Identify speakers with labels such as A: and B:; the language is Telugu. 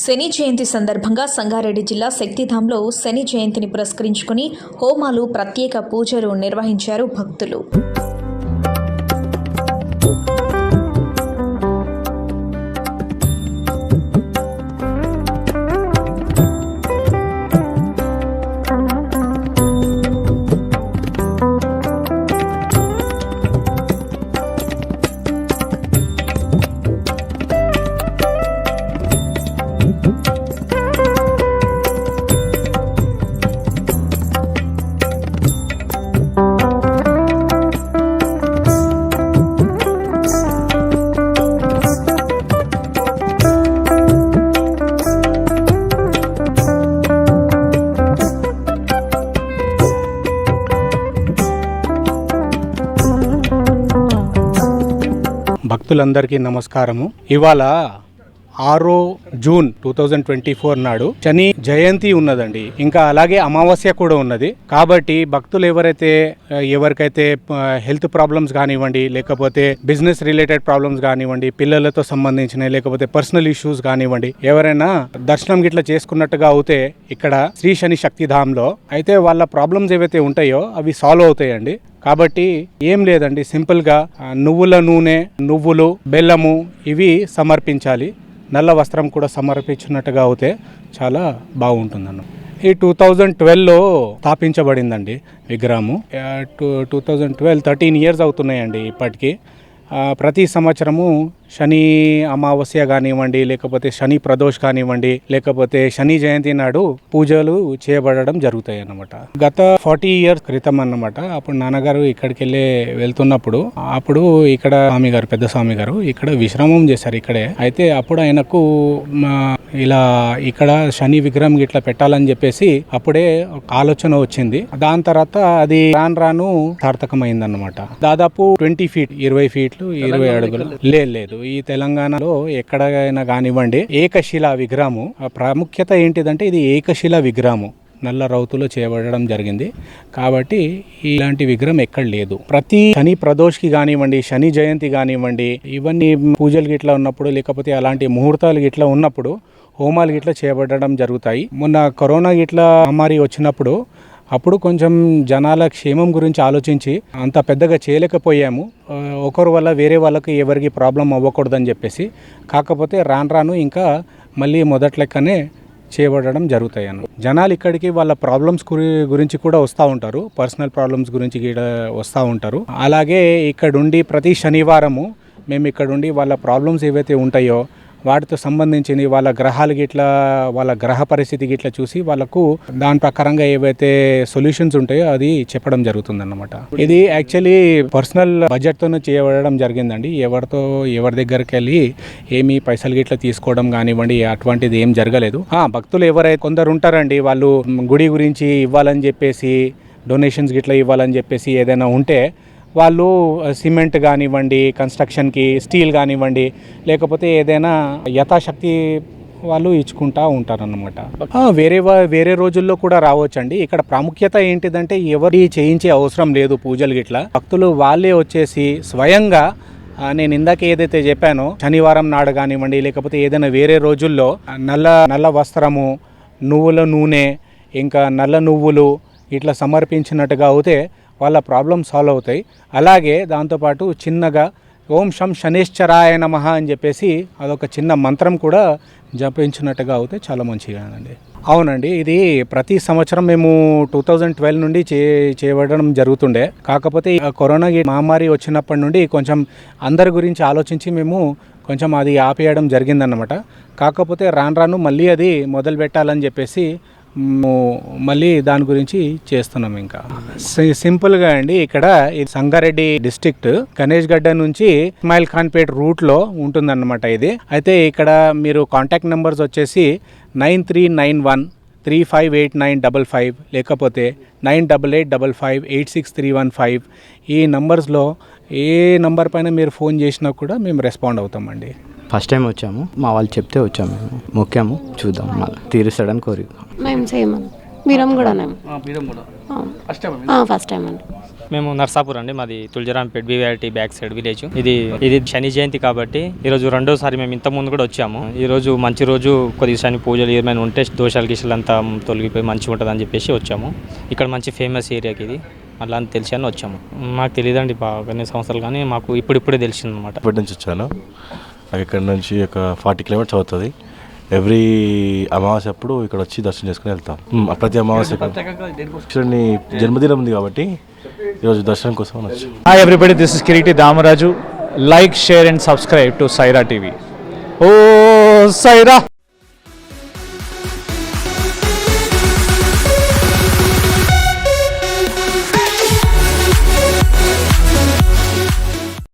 A: శని జయంతి సందర్భంగా సంగారెడ్డి జిల్లా శక్తిధాంలో శని జయంతిని పురస్కరించుకుని హోమాలు ప్రత్యేక పూజలు నిర్వహించారు భక్తులు.
B: భక్తులందరికీ నమస్కారము. ఇవాళ ఆరో June two thousand twenty four నాడు శని జయంతి ఉన్నదండి. ఇంకా అలాగే అమావాస్య కూడా ఉన్నది. కాబట్టి భక్తులు ఎవరైతే ఎవరికైతే హెల్త్ ప్రాబ్లమ్స్ కానివ్వండి లేకపోతే బిజినెస్ రిలేటెడ్ ప్రాబ్లమ్స్ కానివ్వండి పిల్లలతో సంబంధించిన లేకపోతే పర్సనల్ ఇష్యూస్ కానివ్వండి ఎవరైనా దర్శనం గిట్లా చేసుకున్నట్టుగా అవుతే ఇక్కడ శ్రీ శని శక్తిధాంలో అయితే వాళ్ళ ప్రాబ్లమ్స్ ఏవైతే ఉంటాయో అవి సాల్వ్ అవుతాయండి. కాబట్టి ఏం లేదండి సింపుల్గా నువ్వుల నూనె నువ్వులు బెల్లము ఇవి సమర్పించాలి. నల్ల వస్త్రం కూడా సమర్పించినట్టుగా అవుతే చాలా బాగుంటుందన్న. ఈ టూ థౌజండ్ ట్వెల్వ్లో స్థాపించబడిందండి విగ్రహము. Two two thousand twelve thirteen years అవుతున్నాయండి ఇప్పటికీ. ప్రతి సంవత్సరము శని అమావాస్య కానివ్వండి లేకపోతే శని ప్రదోష్ కానివ్వండి లేకపోతే శని జయంతి నాడు పూజలు చేయబడడం జరుగుతాయి అన్నమాట గత ఫార్టీ ఇయర్స్ క్రితం అన్నమాట. అప్పుడు నాన్నగారు ఇక్కడికి వెళ్ళి వెళ్తున్నప్పుడు అప్పుడు ఇక్కడ స్వామి గారు పెద్ద స్వామి గారు ఇక్కడ విశ్రామం చేశారు ఇక్కడే. అయితే అప్పుడు ఆయనకు ఇలా ఇక్కడ శని విగ్రహం ఇట్లా పెట్టాలని చెప్పేసి అప్పుడే ఒక ఆలోచన వచ్చింది. దాని తర్వాత అది రాను రాను సార్థకమైంది అన్నమాట దాదాపు ట్వంటీ ఫీట్ ఇరవై ఫీట్లు ఇరవై అడుగులు. లేదు. ఈ తెలంగాణలో ఎక్కడైనా కానివ్వండి ఏకశిలా విగ్రహము. ప్రాముఖ్యత ఏంటిదంటే ఇది ఏకశిలా విగ్రహము. నల్ల రౌతులో చేయబడడం జరిగింది. కాబట్టి ఇలాంటి విగ్రహం ఎక్కడ లేదు. ప్రతి శని ప్రదోష్కి కానివ్వండి శని జయంతి కానివ్వండి ఇవన్నీ పూజలు గిట్లా ఉన్నప్పుడు లేకపోతే అలాంటి ముహూర్తాలు గిట్లా ఉన్నప్పుడు హోమాలు గిట్లా చేయబడడం జరుగుతాయి. మొన్న కరోనా గిట్లా మహమ్మారి వచ్చినప్పుడు అప్పుడు కొంచెం జనాల క్షేమం గురించి ఆలోచించి అంత పెద్దగా చేయలేకపోయాము. ఒకరి వల్ల వేరే వాళ్ళకి ఎవరికి ప్రాబ్లం అవ్వకూడదని చెప్పేసి. కాకపోతే రాను రాను ఇంకా మళ్ళీ మొదటి లెక్కనే చేయబడడం జరుగుతాయి జనాలు ఇక్కడికి వాళ్ళ ప్రాబ్లమ్స్ గురించి కూడా వస్తూ ఉంటారు. పర్సనల్ ప్రాబ్లమ్స్ గురించి కూడా వస్తూ ఉంటారు. అలాగే ఇక్కడుండి ప్రతి శనివారము మేము ఇక్కడుండి వాళ్ళ ప్రాబ్లమ్స్ ఏవైతే ఉంటాయో వాటితో సంబంధించిన వాళ్ళ గ్రహాలు గిట్లా వాళ్ళ గ్రహ పరిస్థితి గిట్లా చూసి వాళ్ళకు దాని ప్రకారంగా ఏవైతే సొల్యూషన్స్ ఉంటాయో అది చెప్పడం జరుగుతుందన్నమాట. ఇది యాక్చువల్లీ పర్సనల్ బడ్జెట్తోనే చేయబడడం జరిగిందండి. ఎవరితో ఎవరి దగ్గరికి వెళ్ళి ఏమి పైసలు గిట్లా తీసుకోవడం కానివ్వండి అటువంటిది ఏం జరగలేదు. భక్తులు ఎవరైతే కొందరు ఉంటారండి వాళ్ళు గుడి గురించి ఇవ్వాలని చెప్పేసి డొనేషన్స్ గిట్లా ఇవ్వాలని చెప్పేసి ఏదైనా ఉంటే వాళ్ళు సిమెంట్ కానివ్వండి కన్స్ట్రక్షన్కి స్టీల్ కానివ్వండి లేకపోతే ఏదైనా యథాశక్తి వాళ్ళు ఇచ్చుకుంటా ఉంటారనమాట వేరే వా- వేరే రోజుల్లో కూడా రావచ్చండి. ఇక్కడ ప్రాముఖ్యత ఏంటిదంటే ఎవరి చేయించే అవసరం లేదు పూజలు గిట్లా. భక్తులు వాళ్ళే వచ్చేసి స్వయంగా నేను ఇందాక ఏదైతే చెప్పానో శనివారం నాడు కానివ్వండి లేకపోతే ఏదైనా వేరే రోజుల్లో నల్ల నల్ల వస్త్రము నువ్వుల నూనె ఇంకా నల్ల నువ్వులు ఇట్లా సమర్పించినట్టుగా అవుతే వాళ్ళ ప్రాబ్లమ్ సాల్వ్ అవుతాయి. అలాగే దాంతోపాటు చిన్నగా ఓం శం శనేశ్వరాయ నమ అని చెప్పేసి అదొక చిన్న మంత్రం కూడా జపించినట్టుగా అవుతే చాలా మంచిగానండి. అవునండి ఇది ప్రతి సంవత్సరం మేము టూ థౌజండ్ ట్వెల్వ్ నుండి చే చేయబడడం జరుగుతుండే. కాకపోతే కరోనా మహమ్మారి వచ్చినప్పటి నుండి కొంచెం అందరి గురించి ఆలోచించి మేము కొంచెం అది ఆపేయడం జరిగిందన్నమాట. కాకపోతే రాను రాను మళ్ళీ అది మొదలు పెట్టాలని చెప్పేసి మళ్ళీ దాని గురించి చేస్తున్నాం ఇంకా. సి- సింపుల్గా అండి ఇక్కడ ఇది సంగారెడ్డి డిస్ట్రిక్ట్ గణేష్ గడ్డ నుంచి ఇస్మాయిల్ ఖాన్పేట్ రూట్లో ఉంటుందన్నమాట ఇది. అయితే ఇక్కడ మీరు కాంటాక్ట్ నెంబర్స్ వచ్చేసి nine three nine one three five eight nine double five లేకపోతే nine double eight double five eight six three one five ఈ నంబర్స్లో ఏ నంబర్ పైన మీరు ఫోన్ చేసినా కూడా మేము రెస్పాండ్ అవుతామండి.
C: ఫస్ట్ టైం వచ్చాము. మా వాళ్ళు చెప్తే వచ్చాము మేము. మొక్కాము. చూద్దాం మళ్ళీ. తీరుస్తాడని కోరిక.
D: మేము సేమ్ కూడా ఫస్ట్ టైం అండి మేము నర్సాపూర్ అండి. మాది Tuljarampet BVRT back side village. ఇది ఇది శని జయంతి కాబట్టి ఈ రోజు రెండోసారి మేము ఇంత ముందు కూడా వచ్చాము. ఈ రోజు మంచి రోజు కొద్దిగా శని పూజలు ఏమైనా ఉంటే దోషాలు గిషాలు అంతా తొలగిపోయి మంచిగా ఉంటుంది అని చెప్పేసి వచ్చాము. ఇక్కడ మంచి ఫేమస్ ఏరియాకి ఇది. అలా అని తెలిసి అని వచ్చాము. మాకు తెలియదండి బాగానే సంవత్సరాలు కానీ మాకు ఇప్పుడిప్పుడే తెలిసింది అనమాట
E: ఇప్పటి నుంచి వచ్చాను నాకు ఇక్కడ నుంచి ఒక ఫార్టీ కిలోమీటర్స్ అవుతుంది ఎవ్రీ అమావాస్య అప్పుడు ఇక్కడ వచ్చి దర్శనం చేసుకుని వెళ్తాం మ్, ప్రతి అమావాస్య కృష్ణుని జన్మదినం ఉంది కాబట్టి ఈరోజు దర్శనం కోసం వచ్చాం
F: Hi everybody, this is Kiriti Damaraju. Like, share and subscribe to Saira TV. Oh, Saira!